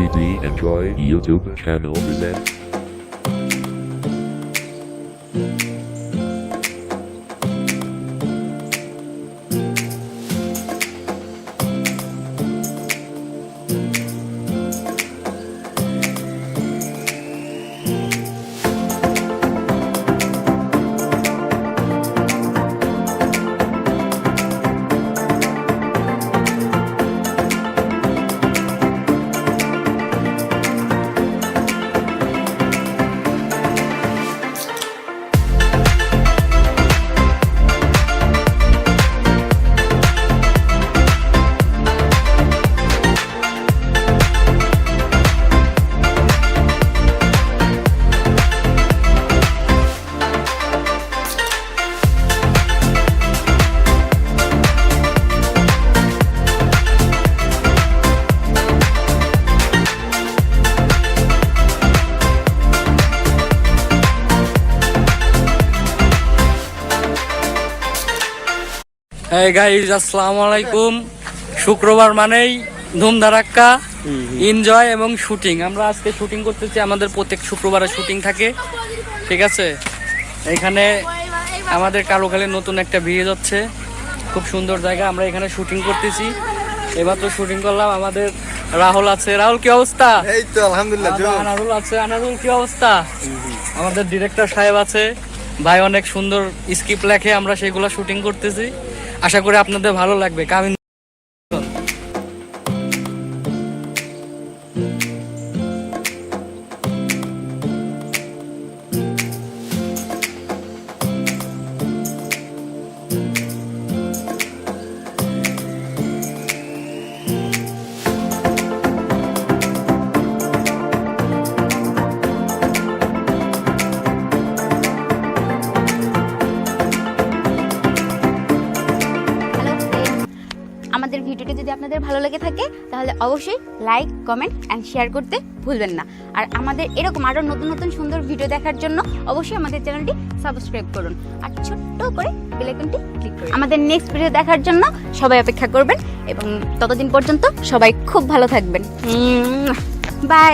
TV Enjoy YouTube channel presents. Guys আসসালামু আলাইকুম শুক্রবার মানেই ধুমধারাক্কা এনজয় এবং শুটিং আমরা আজকে শুটিং করতেছি আমাদের প্রত্যেক শুক্রবারে শুটিং থাকে ঠিক আছে? এখানে আমাদের কালোখালে নতুন একটা বিয়ে যাচ্ছে খুব সুন্দর জায়গা আমরা এখানে শুটিং করতেছি। এবার তো শুটিং করলাম আমাদের রাহুল আছে। রাহুল কি অবস্থা? এই তো আলহামদুলিল্লাহ আমাদের আনারুল আছে। আনারুল কি অবস্থা? আমাদের ডিরেক্টর সাহেব আছে। ভাই অনেক সুন্দর স্ক্রিপ্ট লেখে আমরা সেগুলো শুটিং করতেছি। আশা করি আপনাদের ভালো লাগবে। কামিন আমাদের ভিডিওটি যদি আপনাদের ভালো লেগে থাকে তাহলে অবশ্যই লাইক কমেন্ট অ্যান্ড শেয়ার করতে ভুলবেন না। আর আমাদের এরকম আরও নতুন নতুন সুন্দর ভিডিও দেখার জন্য অবশ্যই আমাদের চ্যানেলটি সাবস্ক্রাইব করুন। আর ছোট্ট করে বেলাইকনটি ক্লিক করুন। আমাদের নেক্সট ভিডিও দেখার জন্য সবাই অপেক্ষা করবেন এবং ততদিন পর্যন্ত সবাই খুব ভালো থাকবেন। বাই